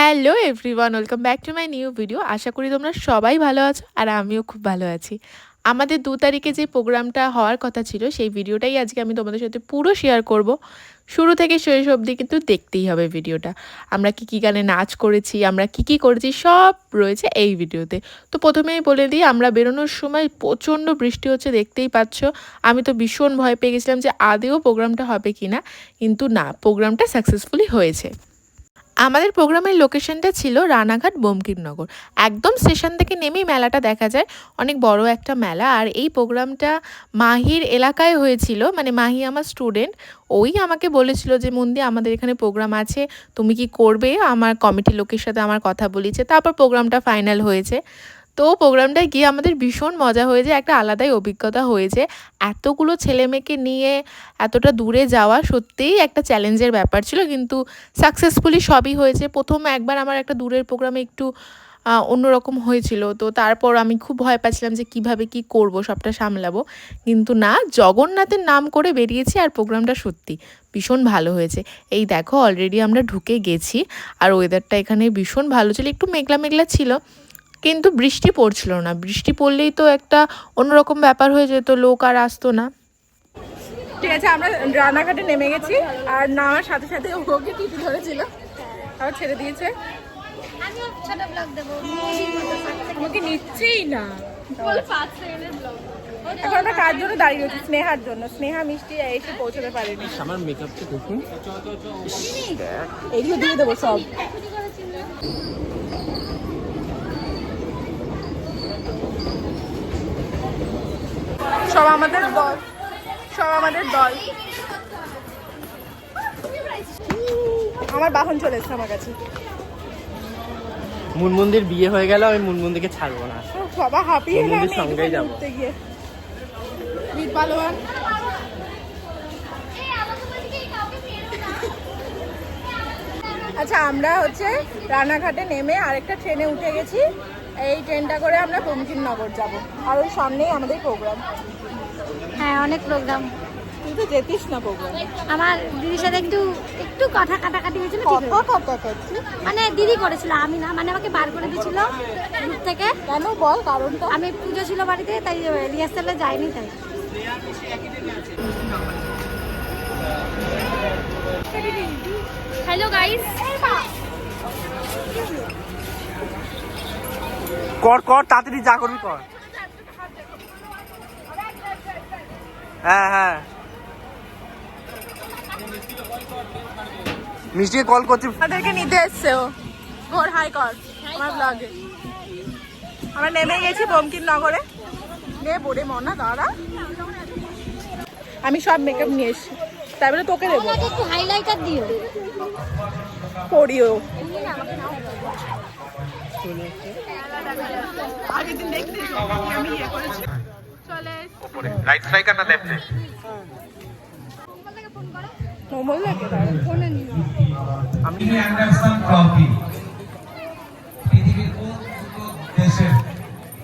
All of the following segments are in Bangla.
Hello everyone, welcome back to my new video. আশা করি তোমরা সবাই ভালো আছো আর আমিও খুব ভালো আছি। আমাদের দু তারিখে যে প্রোগ্রামটা হওয়ার কথা ছিল, সেই ভিডিওটাই আজকে আমি তোমাদের সাথে পুরো শেয়ার করব। শুরু থেকে শেষ অবধি কিন্তু দেখতেই হবে ভিডিওটা। আমরা কি কি গানে নাচ করেছি, আমরা কি কি করেছি, সব রয়েছে এই ভিডিওতে। তো প্রথমেই বলে দিই, আমরা বেরোনোর সময় প্রচণ্ড বৃষ্টি হচ্ছে, দেখতেই পাচ্ছ। আমি তো ভীষণ ভয় পেয়ে গেছিলাম যে আদেও প্রোগ্রামটা হবে কি না কিন্তু না, প্রোগ্রামটা সাকসেসফুলি হয়েছে। আমাদের প্রোগ্রামের লোকেশনটা ছিল রানাঘাট বঙ্কিমনগর। একদম স্টেশন থেকে নেমেই মেলাটা দেখা যায়। অনেক বড় একটা মেলা। আর এই প্রোগ্রামটা মাহির এলাকায় হয়েছিল। মানে মাহি আমার স্টুডেন্ট ওই আমাকে বলেছিল যে, মন্দি, আমাদের এখানে প্রোগ্রাম আছে। তুমি কি করবে? আমার কমিটি লোকের সাথে আমার কথা বলিছে। তারপর প্রোগ্রামটা ফাইনাল হয়েছে। তো প্রোগ্রামটায় গিয়ে আমাদের ভীষণ মজা হয়েছে, একটা আলাদাই অভিজ্ঞতা হয়েছে। এতগুলো ছেলে মেয়েকে নিয়ে এতটা দূরে যাওয়া সত্যিই একটা চ্যালেঞ্জের ব্যাপার ছিল, কিন্তু সাকসেসফুলি সবই হয়েছে। প্রথম একবার আমার একটা দূরের প্রোগ্রামে একটু অন্যরকম হয়েছিল। তো তারপর আমি খুব ভয় পাচ্ছিলাম যে কীভাবে কি করব, সবটা সামলাবো। কিন্তু না, জগন্নাথের নাম করে বেরিয়েছি আর প্রোগ্রামটা সত্যি ভীষণ ভালো হয়েছে। এই দেখো অলরেডি আমরা ঢুকে গেছি। আর ওয়েদারটা এখানে ভীষণ ভালো ছিল। একটু মেঘলা মেঘলা ছিল। কিন্তু বৃষ্টি পড়ছিল না। বৃষ্টি পড়লেই তো একটা অন্যরকম ব্যাপার হয়ে যেত লোক আর আসতো না। ঠিক আছে আমরা রানাঘাটে নেমে গেছি আর নামার সাথে সাথে ওকে টিটি ধরেছিল। আর ছেড়ে দিয়েছে। আমাকে নিচ্ছেই না। এখন আমরা কার জন্য দাঁড়িয়ে রয়েছি? স্নেহার জন্য। স্নেহা মিষ্টি এসে পৌঁছতে পারেনি। আমার মেকআপটা দেখুন। এগুলো দিয়ে দেবো সব। সব আমাদের দল। সব আমাদের দল। আমার বাহন চলে এসছে আমার কাছে। মুনমুন্দির বিয়ে হয়ে গেল আমি মুনমুন্দিকে ছাড়বো না। সবাই হাঁপিয়ে আমি সঙ্গেই যাব। গিয়ে। আচ্ছা আমরা হচ্ছে রানাঘাটে নেমে আরেকটা ট্রেনে উঠে গেছি। এই ট্রেনটা করে আমরা বঙ্কিমনগর যাব। আর ওই সামনেই আমাদের প্রোগ্রাম হ্যাঁ অনেক প্রোগ্রাম কিন্তু যেতিস না প্রোগ্রাম আমার দিদির সাথে একটু একটু কথা কাটাকাটি হয়েছিল ঠিক কত কথা মানে দিদি করেছিল আমি না মানে আমাকে বার করে দিয়েছিল গ্রুপ থেকে। কেন বল কারণটা? আমি পুজো ছিল বাড়িতে তাই রিহার্সালে যাইনি তাই। হ্যালো গাইস কর কর তাড়াতাড়ি যা করবি কর। হ্যাঁ হ্যাঁ। মিষ্টিকে কল করছি। আমাদেরকে নিতে এসছে ও। ঘোর হাই কর আমার ব্লগে আমরা নেমে গেছি বঙ্কিম নগরে নে বোরে মনা দাঁড়া। আমি সব মেকআপ নিয়ে এসছি। তারপরে তোকে দেবো। আমাকে একটু হাইলাইটার দিও। করিও আগের দিন দেখতে আমি ইয়ে করেছি চলে রাইট স্ট্রাইকার না লেফটে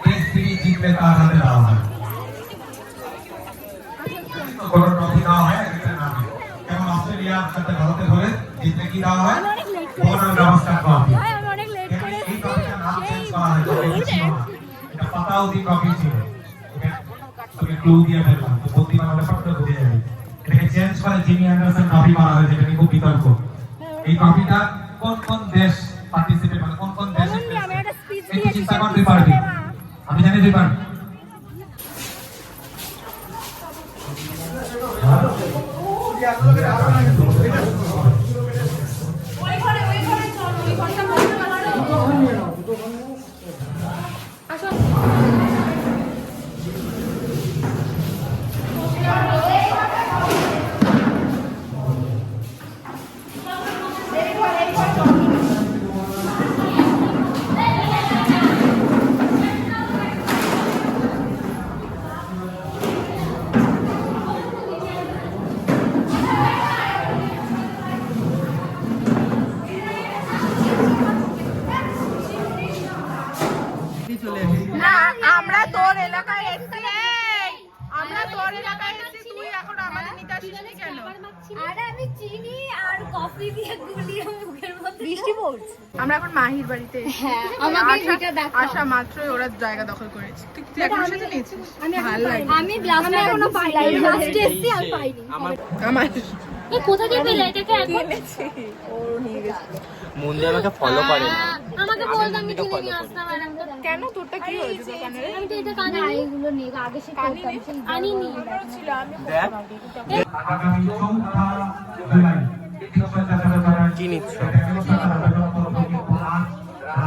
টেস্ট সিরিজ জিতলে কি দেওয়া হয় ব্যবস্থা ট্রফি? কোন কোন দেশ পার্টিসিপেট কোন কোন দেশে চিন্তা কর তুই পারবি আমি জানি তুই মাহির বাড়িতে হ্যাঁ আমাকে এটা মাত্রই ওরা জায়গা দখল করেছে তুই তুই এখন সাথে নিয়েছিস ভালো লাগে আমি লাস্টে এখনও পাইনি লাস্টে এসেছি আর পাইনি আমার আমার কোথা থেকে পেলে এটাকে এখন ও নিয়ে গেছে মন্দির আমাকে ফলো করে না আমাকে বলতাম আমি কিনে নিয়ে আসতাম আর আমি তো দেখ- কেন তোরটা কি হয়েছে দোকানে আমি তো এটা কানে এগুলো নেই আগে সে করতাম সেই আনিনি ছিল আমি দেখ আগামী চৌঠা জুলাই তৃতীয় স্বেচ্ছাসেবক দলের কি নিচ্ছ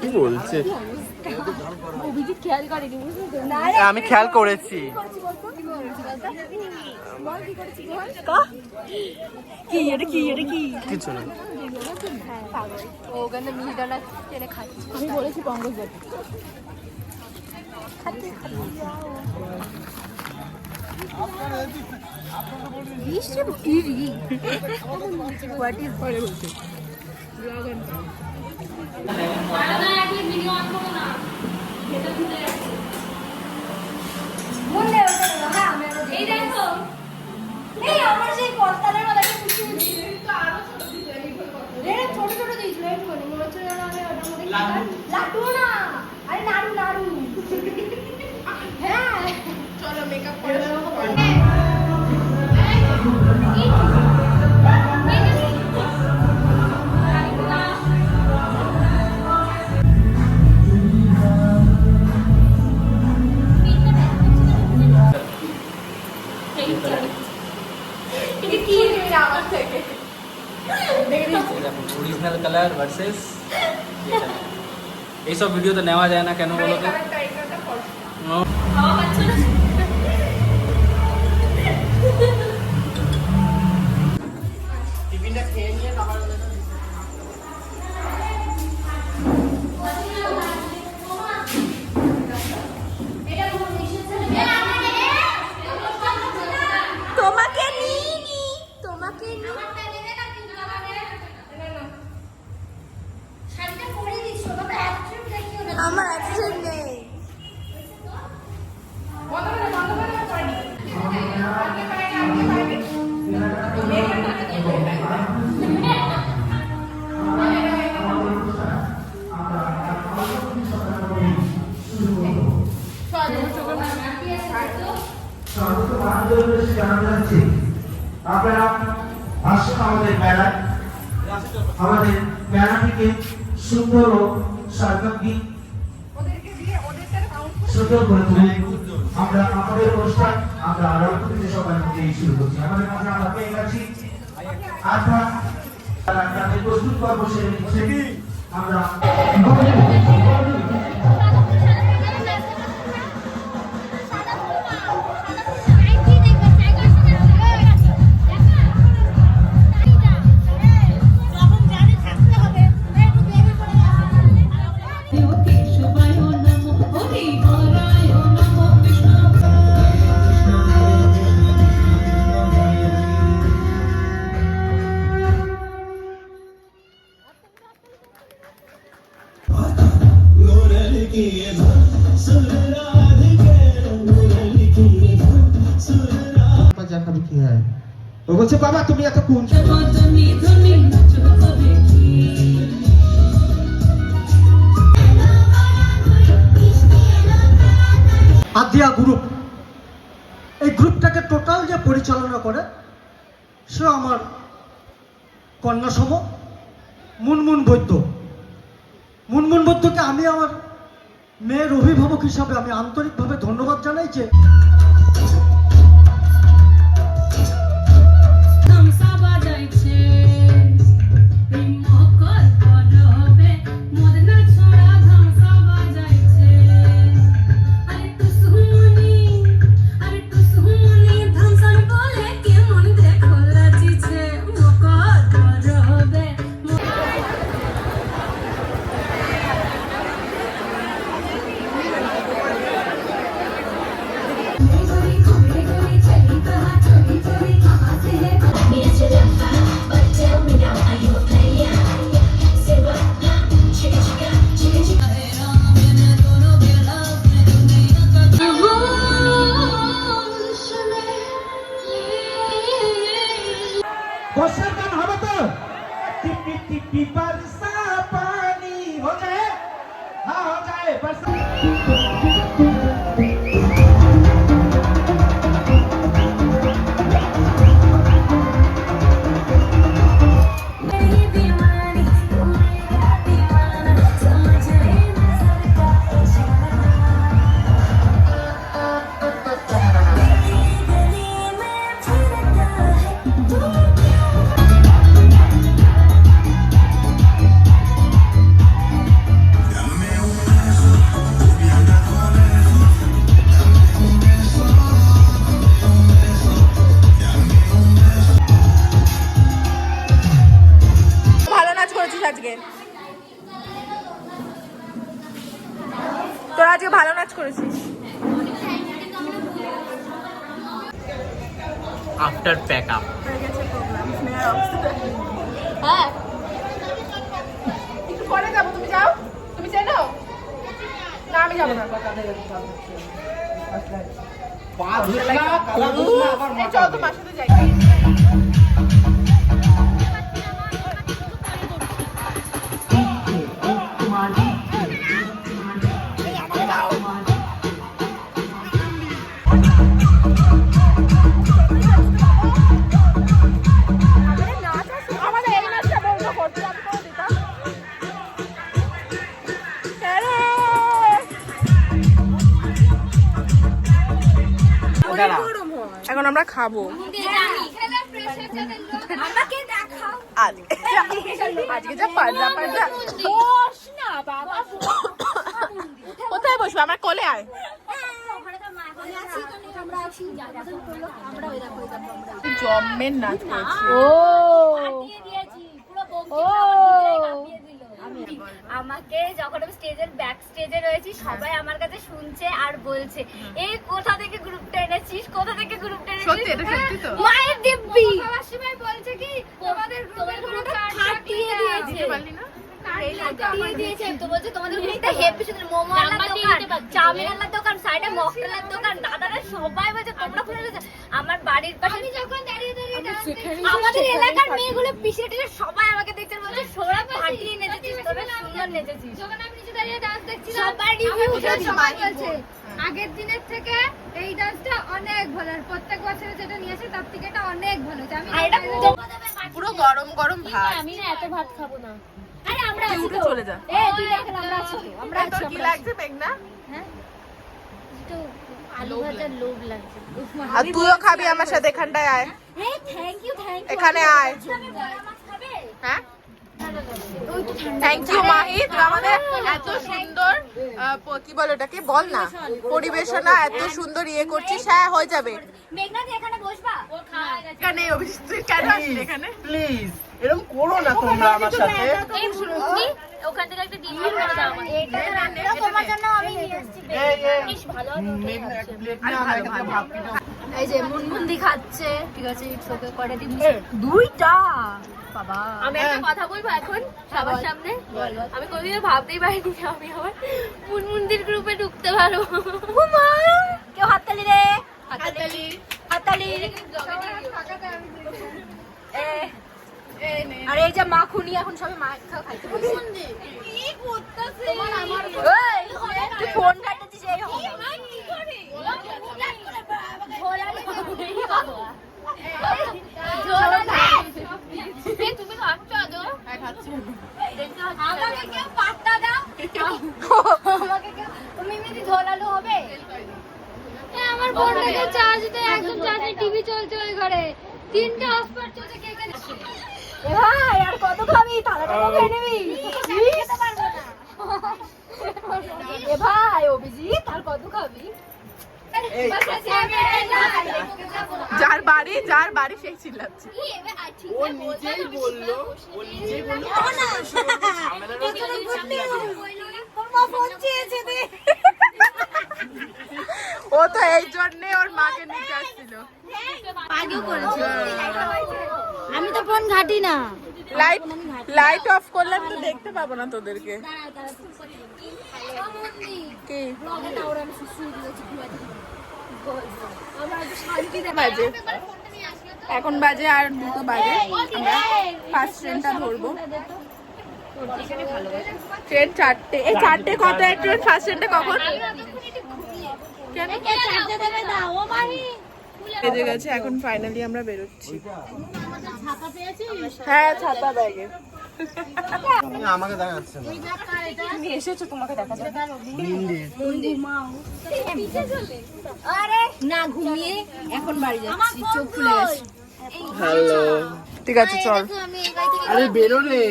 কি বলছে? অভিজিৎ খেয়াল করেনি না আমি খেয়াল করেছি। কি এটা কি এটা কি? কিছু না। ওখানে মিহিদানা টেনে খাচ্ছে। আমি বলেছি পঙ্কজ মনে হ্যাঁ চলো মেকআপ করে অরিজিনাল কালার ভার্সেস এইসব ভিডিও তো নেওয়া যায় না কেন বলো তো ও, তোমাকে আমরা আমাদের অনুষ্ঠান, আমরা আরম্ভ থেকে সবাই মিলে শুরু করছি। আমাদের মাঝে আমরা পেয়ে গেছি আজকে তাদের প্রস্তুত পর্ব সেরে আমরা ও বলছে বাবা তুমি এত কোন আদিয়া গ্রুপ এই গ্রুপটাকে টোটাল যে পরিচালনা করে সে আমার কন্যা সম মুনমুন বৈদ্য। মুনমুন বৈদ্যকে আমি আমার মেয়ের অভিভাবক হিসাবে আমি আন্তরিকভাবে ধন্যবাদ জানাই যে আফটার প্যাক আপ হ্যাঁ। একটু পরে যাব তুমি যাও? তুমি চেনো? না আমি যাব না। এই চল তোমার সাথে যাই। খাব আজকে আজকে যা পাজা পাজা বস না বাবা কোথায় বসবো? আমার কলে আয়। জমের না নাচ কাটিয়ে দিয়েছি পুরো বঙ্কিম আমাকে যখন আমি স্টেজের ব্যাক স্টেজে রয়েছি সবাই আমার কাছে শুনছে আর বলছে এই কোথা থেকে গ্রুপটা এনেছিস কোথা থেকে গ্রুপটা এনেছিস সত্যি, এটা সত্যি তো? মায়ের দিব্যি বলছে কি তোমাদের গ্রুপের কোনো দিয়েছে দিয়েছে। তো বলছে তোমাদের গ্রুপটা হেভি সুন্দর মোমো আলার দোকান চাউমিন আলার দোকান সাইডে মকটেলের দোকান দাদারা সবাই বলছে তোমরা খুলে আমার বাড়ির পাশে আমি যখন দাঁড়িয়ে দাঁড়িয়ে আমাদের এলাকার মেয়েগুলো পিছিয়ে টিছে সবাই আমাকে দেখতে বলছে সোরা ফাটিয়ে নেচেছিস তোরা সুন্দর নেচেছিস যখন আমি নিচে দাঁড়িয়ে ডান্স দেখছিলাম সবার রিভিউ সবাই বলছে আগের দিনের থেকে এই ডান্সটা অনেক ভালো আর প্রত্যেক বছরে যেটা নিয়েছে তার থেকে এটা অনেক ভালো। আমি পুরো গরম গরম ভাত। আমি না এত ভাত খাব না। আরে আমরা আছি তো। চলে যা। এ তুই দেখ আমরা আছি তো আমরা আছি কি লাগছে মেঘনা? তো আলু ভাজার লোভ লাগছে। আর তুইও খাবি আমার সাথে এখানটায় আয়। এই থ্যাংক ইউ থ্যাংক ইউ এখানে আয়। হ্যাঁ? থ্যাংক ইউ মাহি তুই আমাদের এত সুন্দর কি বলে ওটাকে? বল না। পরিবেশনা। এত সুন্দর ইয়ে করছিস। হ্যাঁ হয়ে যাবে। এখানে বসবা? ও খাওয়া গেছে। এখানে অভিজিৎ তুই কেন আসলি এখানে? প্লিজ এরকম করো না তোমরা আমার সাথে। ওখান থেকে একটা ডিম করে দাও আমাকে। তোমার জন্য আমি নিয়ে এই। বেশ ভালো আমার। এই যে মুনমুন্দি খাচ্ছে। ঠিক আছে ইটস ওকে কয়টা ডিম দুইটা? বাবা। আমি একটা কথা বলব এখন সবার সামনে? আমি কোনোদিনও ভাবতেই পারিনি যে আমি আবার মুনমুন্দির গ্রুপে ঢুকতে পারব। কেউ হাততালি রে? হাততালি হাততালি আর এই যে মাখুনি এখন সবাই মা খাইতে বসে। এই, তুই ফোন কাটতেছিস এই হবে। তুমি খাচ্ছ আদৌ আমাকে কেউ পাত্তা দাও আমাকে কেউ তুমি এমনি ঝোলালো হবে হ্যাঁ, আমার বোনটাকে চার্জ দেয় একদম চার্জে টিভি চলছে ওই ঘরে তিনটে হসপিটাল এ ভাই আর কত খাবি? থালাটা খেয়ে নিবি? খেতে পারব না। এ ভাই অভিজিৎ আর কত খাবি? যার বাড়ি যার বাড়ি সেই চিল্লাচ্ছে। ও নিজেই বলল ও নিজেই বলল ও তো এই জন্যে ওর মাকে নিতে আসছিল আমি তো ফোন ঘাটি না লাইট লাইট অফ করলে তো দেখতে পাবো না তোদেরকে কি বাজে এখন বাজে আর দুটো বাজে আমরা ফার্স্ট ট্রেনটা ধরবো ট্রেন চারটে। এই চারটে কত? এক ট্রেন ফার্স্ট ট্রেনটা কখন? কেন? বেজে গেছে এখন ফাইনালি আমরা বেরোচ্ছি। হ্যাঁ ছাতা ব্যাগে। আমাকে দেখাচ্ছে না। এসেছ তোমাকে দেখা আরে। না ঘুমিয়ে এখন বাড়ি যাচ্ছি। চোখ খুলে গেছে হ্যালো। ঠিক আছে চল। আরে বেরো রে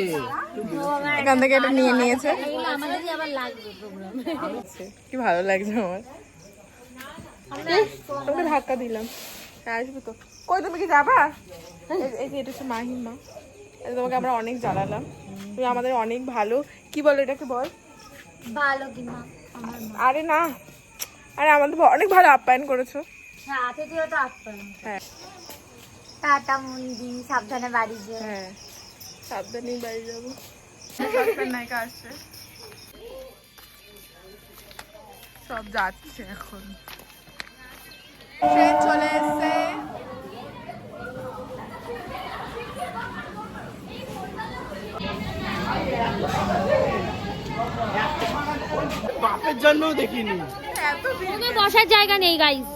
এখান থেকে এটা নিয়ে নিয়েছে। কি ভালো লাগছে আমার। তোমাকে ধাক্কা দিলাম। হ্যাঁ আসবে তো। কই তুমি কি যাবা? এই- যে এটা হচ্ছে মাহিমা। এটা তোমাকে আমরা অনেক জ্বালালাম তুমি আমাদের অনেক ভালো। কি বলো এটাকে বল? ভালো কি মা আরে না। আরে আমাদের অনেক ভালো আপ্যায়ন করেছ। দিয়ে তো হ্যাঁ। টাটা মন্দি সাবধানে বাড়ি যেও। হ্যাঁ। সাবধানেই বাড়ি যাব। নায়িকা আসছে সব যাচ্ছে এখন। ট্রেন চলে এসছে। বাপের জন্যও দেখিনি। এত বসার জায়গা নেই গাইস